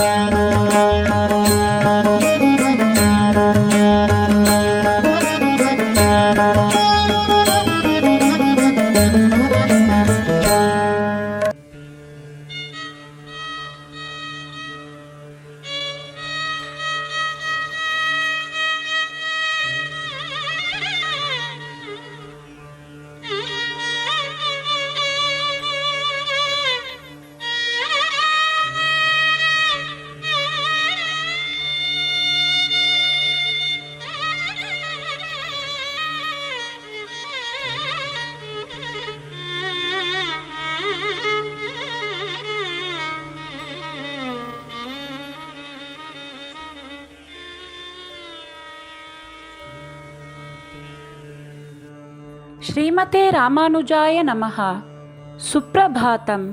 Música ஸ்ரீமதே ராமானுஜாய நமகா சுப்ரபாதம்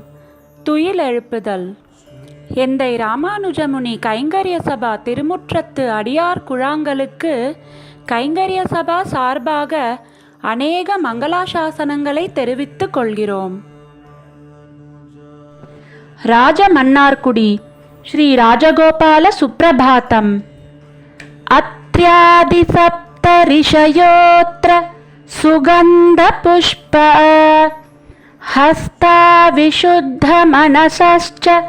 துயில் எழுப்புதல். எந்தை ராமானுஜமுனி கைங்கரிய சபா திருமுற்றத்து அடியார் குழாங்களுக்கு கைங்கரிய சபா சார்பாக அநேக மங்களாசாசனங்களை தெரிவித்துக் கொள்கிறோம். ராஜமன்னார்குடி ஸ்ரீ ராஜகோபால சுப்ரபாதம் அத்யாதி சப்த ரிஷயோத்ர सुगन्धपुष्प हस्ताविशुद्धमनसश्च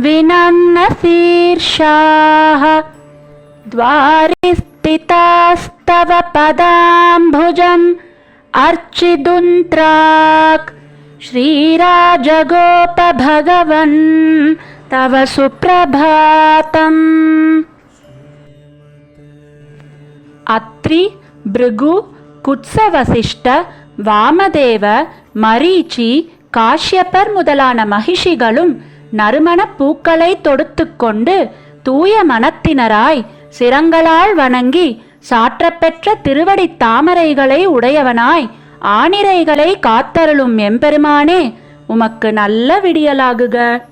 विनम्नशीर्षाः। द्वारि स्थितास्तव पदाम्भुजम् अर्चिदुन्त्राक्। श्रीराजगोपभगवन् तव सुप्रभातम्। अत्रि भृगु குத்சவசிஷ்ட வாமதேவ மரீச்சி காஷ்யப்பர் முதலான மகிஷிகளும் நறுமணப் பூக்களை தொடுத்துக்கொண்டு தூய மனத்தினராய் சிரங்களால் வணங்கி சாற்றப்பெற்ற திருவடித் தாமரைகளை உடையவனாய் ஆனிரைகளை காத்தருளும் எம்பெருமானே உமக்கு நல்ல விடியலாகுக.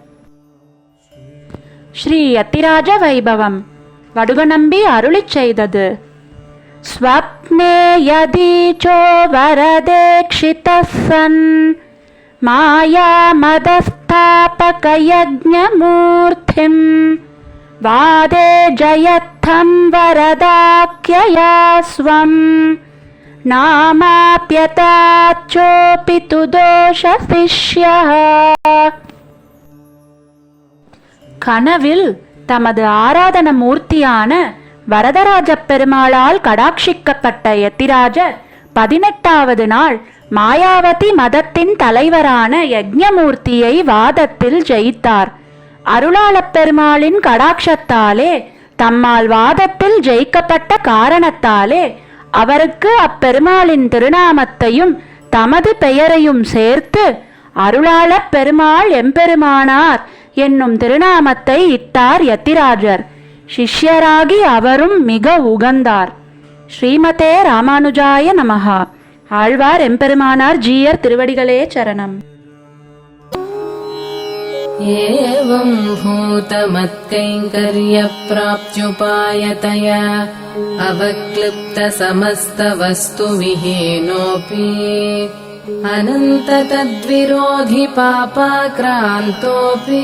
ஸ்ரீ யத்திராஜ வைபவம். வடுகநம்பி அருளிச் செய்தது. स्वप्ने यदीचो वरदेक्षितः सन् मायामदस्थापकयज्ञमूर्तिम् वादे जयत्थं वरदाख्यया स्वम् नामाप्यताच्चोऽपि तु दोषशिष्यः கனவில் தமது ஆராதன மூர்த்தியான வரதராஜ பெருமாளால் கடாட்சிக்கப்பட்ட யத்திராஜர் பதினெட்டாவது நாள் மாயாவதி மதத்தின் தலைவரான யஜ்ஞமூர்த்தியை வாதத்தில் ஜெயித்தார். அருளாளப் பெருமாளின் கடாட்சத்தாலே தம்மால் வாதத்தில் ஜெயிக்கப்பட்ட காரணத்தாலே அவருக்கு அப்பெருமாளின் திருநாமத்தையும் தமது பெயரையும் சேர்த்து அருளாளப் பெருமாள் எம்பெருமானார் என்னும் திருநாமத்தை இட்டார் யத்திராஜர் சிஷ்யராகி அவரும் மிக உகந்தார் ஸ்ரீமதே ராமானுஜாய நமஹா ஆழ்வார் எம்பெருமானார் ஜீயர் திருவடிகளே சரணம் एवं भूतमत्कैङ्कर्यप्राप्त्युपायतया अवक्लिप्तसमस्तवस्तुविहीनोऽपि अनन्ततद्विरोधि पापाक्रान्तोऽपि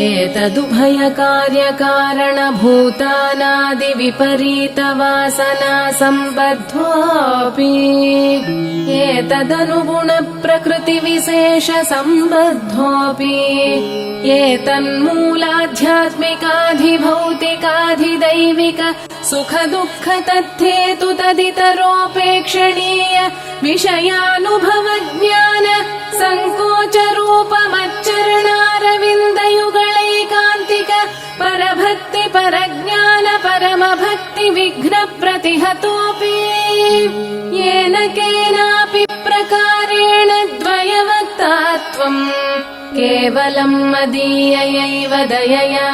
एतदुभयकार्यकारणभूतानादिविपरीतवासना सम्बद्धोऽपि एतदनुगुणप्रकृतिविशेषसम्बद्धोऽपि एतन्मूलाध्यात्मिकाधिभौतिकाधिदैविक सुखदुःख तद्धेतु तदितरोपेक्षणीय विषयानुभवज्ञान सङ्कोचरूपमच्चरणारविन्दयुगलैकान्तिक परभक्ति परज्ञान परमभक्ति विघ्नप्रतिहतोऽपि येन केनापि प्रकारेण द्वयवक्तात्वम् केवलम् मदीययैव दयया।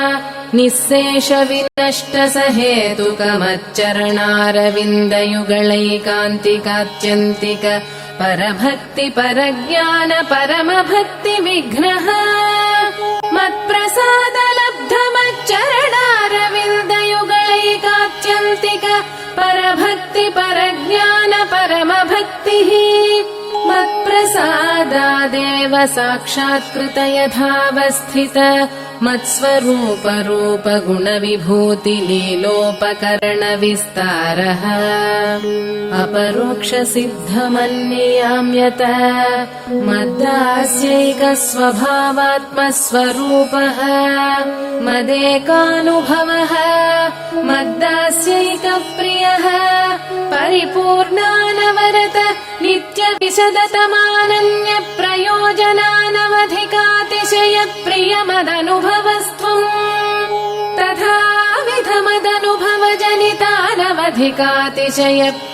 निःशेषविनष्टसहेतुकमच्चरणारविन्दयुगलैकान्तिकात्यन्तिक परभक्ति परज्ञान परमभक्ति विघ्नः मत्प्रसादलब्धमच्चरणारविन्दयुगलैकात्यन्तिक परभक्ति परज्ञान परमभक्तिः मत्प्रसादादेव साक्षात्कृत यथावस्थित मत्स्वरूपरूपगुणविभूतिलीलोपकरणविस्तारः। गुणविभूतिलीलोपकरणविस्तारः मद्दास्यैकस्वभावात्मस्वरूपः। मदेकानुभवः। मद्दास्यैकप्रियः। परिपूर्णानवरत नित्य विशदतमानन्यप्रयोजनानवधिकातिशयप्रियमदनुभवस्त्वम्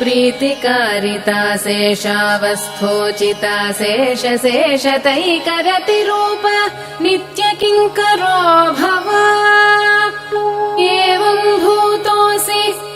तथाविधमदनुभवजनितानवधिकातिशयप्रीतिकारिता शेषावस्थोचिता शेष करति रूप नित्य किम् करो भव एवम्भूतोऽसि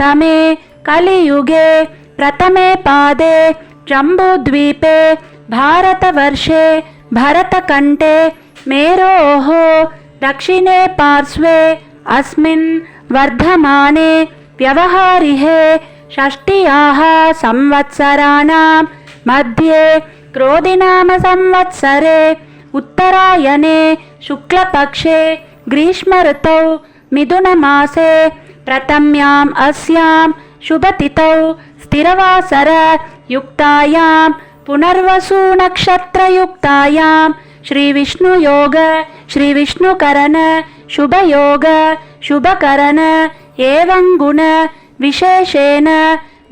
तमे कलियुगे प्रथमे पादे जम्बुद्वीपे भारतवर्षे भरतकण्ठे मेरोः दक्षिणे पार्श्वे अस्मिन् वर्धमाने व्यवहारिहे షష్ఠ్యాహ సంవత్సరాణం మధ్యే క్రోధినామ సంవత్సరే ఉత్తరాయణే శుక్లపక్షే గ్రీష్మఋతౌ మిథునమాసే प्रथम्याम् अस्यां शुभतिथौ स्थिरवासरयुक्तायां पुनर्वसुनक्षत्रयुक्तायां श्रीविष्णुयोग श्रीविष्णुकरण शुभयोग शुभकरण एवं गुण विशेषेण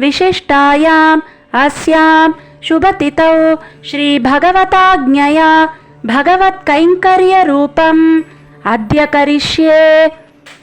विशिष्टायाम् अस्यां शुभतिथौ श्रीभगवताज्ञया भगवत्कैङ्कर्यरूपम् अद्य करिष्ये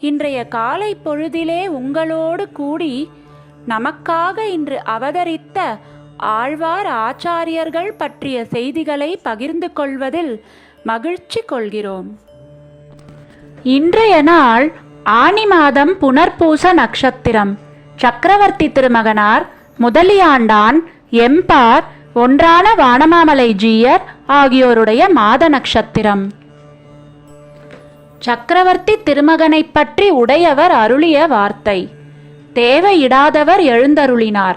இன்றைய காலை பொழுதிலே உங்களோடு கூடி நமக்காக இன்று அவதரித்த ஆழ்வார் ஆச்சாரியர்கள் பற்றிய செய்திகளை பகிர்ந்து கொள்வதில் மகிழ்ச்சி கொள்கிறோம். இன்றைய நாள் ஆனி மாதம் புனர்பூச நட்சத்திரம். சக்கரவர்த்தி திருமகனார் முதலியாண்டான் எம்பார் ஒன்றான வானமாமலை ஜீயர் ஆகியோருடைய மாத நட்சத்திரம். சக்கரவர்த்தி திருமகனைப் பற்றி உடையவர் அருளிய வார்த்தை. தேவையிடாதவர் எழுந்தருளினார்.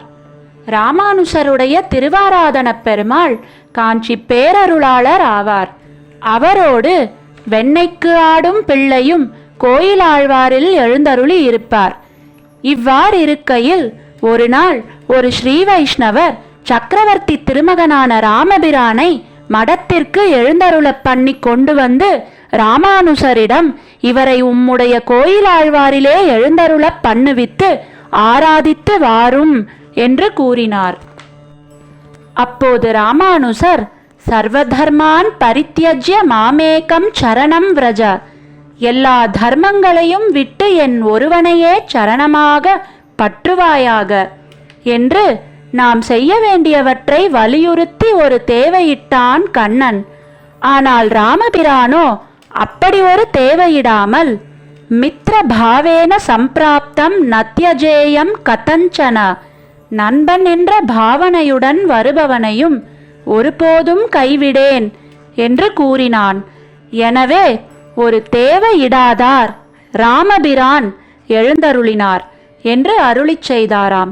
ராமானுசருடைய திருவாராதனப் பெருமாள் காஞ்சி பேரருளாளர் ஆவார். அவரோடு வெண்ணைக்கு ஆடும் பிள்ளையும் கோயிலாழ்வாரில் எழுந்தருளி இருப்பார். இவ்வாறு இருக்கையில் ஒரு நாள் ஒரு ஸ்ரீ வைஷ்ணவர் சக்கரவர்த்தி திருமகனான ராமபிரானை மடத்திற்கு எழுந்தருளப் பண்ணி கொண்டு வந்து ராமானுசரிடம் இவரை உம்முடைய கோயில் ஆழ்வாரிலே எழுந்தருளப் பண்ணுவித்து ஆராதித்து வாரும் என்று கூறினார். அப்போது ராமானுசர் சர்வதர்மான் பரித்தியஜ்ய மாமேகம் சரணம் விரஜ. எல்லா தர்மங்களையும் விட்டு என் ஒருவனையே சரணமாக பற்றுவாயாக என்று நாம் செய்ய வேண்டியவற்றை வலியுறுத்தி ஒரு தேவையிட்டான் கண்ணன். ஆனால் ராமபிரானோ அப்படி ஒரு தேவையிடாமல் மித்ர பாவேன சம்பிராப்தம் நத்யஜேயம் கதஞ்சன. நண்பன் என்ற பாவனையுடன் வருபவனையும் ஒருபோதும் கைவிடேன் என்று கூறினான். எனவே ஒரு தேவையிடாதார். ராமபிரான் எழுந்தருளினார் என்று அருளிச் செய்தாராம்.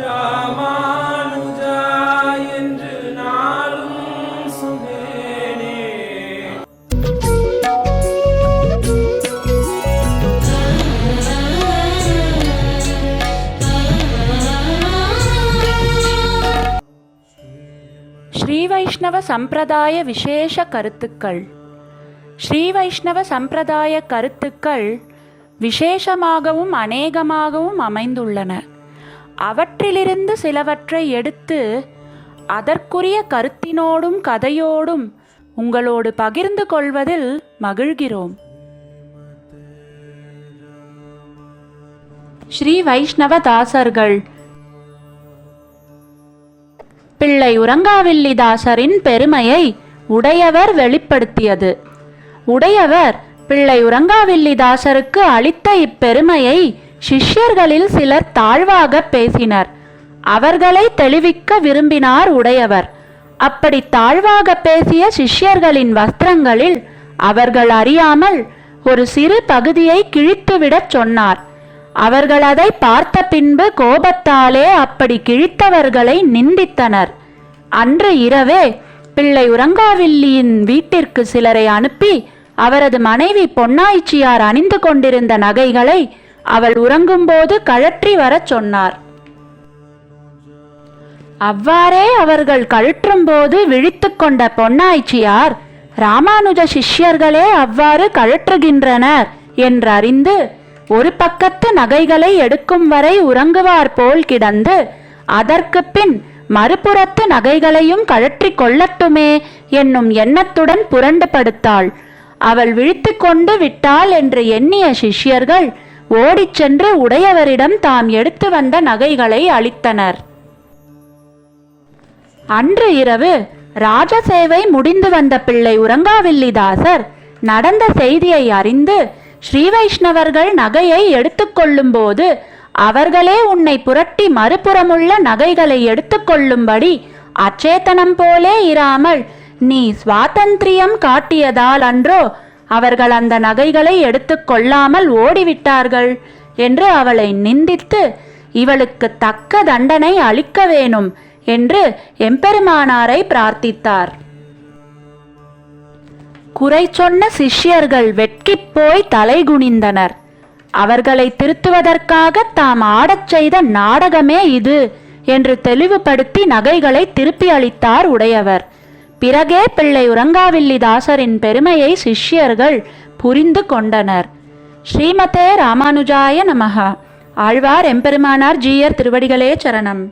ராமானுஜா என்று ஸ்ரீ வைஷ்ணவ சம்பிரதாய விசேஷ கருத்துக்கள். ஸ்ரீ வைஷ்ணவ சம்பிரதாய கருத்துக்கள் விசேஷமாகவும் அநேகமாகவும் அமைந்துள்ளன. அவற்றிலிருந்து சிலவற்றை எடுத்து அதற்குரிய கருத்தினோடும் கதையோடும் உங்களோடு பகிர்ந்து கொள்வதில் மகிழ்கிறோம். ஸ்ரீ வைஷ்ணவ தாசர்கள் பிள்ளை உறங்காவில்லிதாசரின் பெருமையை உடையவர் வெளிப்படுத்தியது. உடையவர் பிள்ளை உறங்காவில்லிதாசருக்கு அளித்த இப்பெருமையை சிஷ்யர்களில் சிலர் தாழ்வாக பேசினர். அவர்களை தெளிவிக்க விரும்பினார் உடையவர். அப்படி தாழ்வாக பேசிய சிஷ்யர்களின் வஸ்திரங்களில் அவர்கள் அறியாமல் ஒரு சிறு பகுதியை கிழித்துவிடச் சொன்னார். அவர்கள் அதை பார்த்த பின்பு கோபத்தாலே அப்படி கிழித்தவர்களை நிந்தித்தனர். அன்று இரவே பிள்ளை உரங்காவில்லியின் வீட்டிற்கு சிலரை அனுப்பி அவரது மனைவி பொன்னாய்ச்சியார் அணிந்து கொண்டிருந்த நகைகளை அவள் உறங்கும்போது கழற்றி வரச் சொன்னார். அவ்வாறே அவர்கள் கழற்றும்போது விழித்து கொண்ட பொன்னாய்ச்சியார் ராமானுஜ சிஷ்யர்களே அவ்வாறு கழற்றுகின்றனர் என்றறிந்து ஒரு பக்கத்து நகைகளை எடுக்கும் வரை உறங்குவார் போல் கிடந்து அதற்கு பின் மறுபுறத்து நகைகளையும் கழற்றி கொள்ளட்டுமே என்னும் எண்ணத்துடன் புரண்டு படுத்தாள். அவள் விழித்து கொண்டு விட்டாள் என்று எண்ணிய சிஷ்யர்கள் ஓடிச் சென்று உடையவரிடம் தாம் எடுத்து வந்த நகைகளை அளித்தனர். அன்று இரவு ராஜசேவை முடிந்து வந்த பிள்ளை உறங்காவில்லிதாசர் நடந்த செய்தியை அறிந்து ஸ்ரீவைஷ்ணவர்கள் நகையை எடுத்துக்கொள்ளும்போது அவர்களே உன்னை புரட்டி மறுபுறமுள்ள நகைகளை எடுத்துக்கொள்ளும்படி அச்சேதனம் போலே இராமல் நீ சுவாதந்திரியம் காட்டியதால் அன்றோ அவர்கள் அந்த நகைகளை எடுத்துக்கொள்ளாமல் ஓடிவிட்டார்கள் என்று அவளை நிந்தித்து இவளுக்கு தக்க தண்டனை அளிக்க வேணும் என்று எம்பெருமானாரை பிரார்த்தித்தார். குறை சொன்ன சிஷ்யர்கள் வெட்கிப் போய் தலைகுனிந்தனர் அவர்களை திருத்துவதற்காக தாம் ஆடச் செய்த நாடகமே இது என்று தெளிவுபடுத்தி நகைகளை திருப்பி அளித்தார் உடையவர். பிறகே பிள்ளை உறங்காவில்லிதாசரின் பெருமையை சிஷ்யர்கள் புரிந்து கொண்டனர். ஸ்ரீமதே ராமானுஜாய நமகா ஆழ்வார் எம்பெருமானார் ஜீயர் திருவடிகளே சரணம்.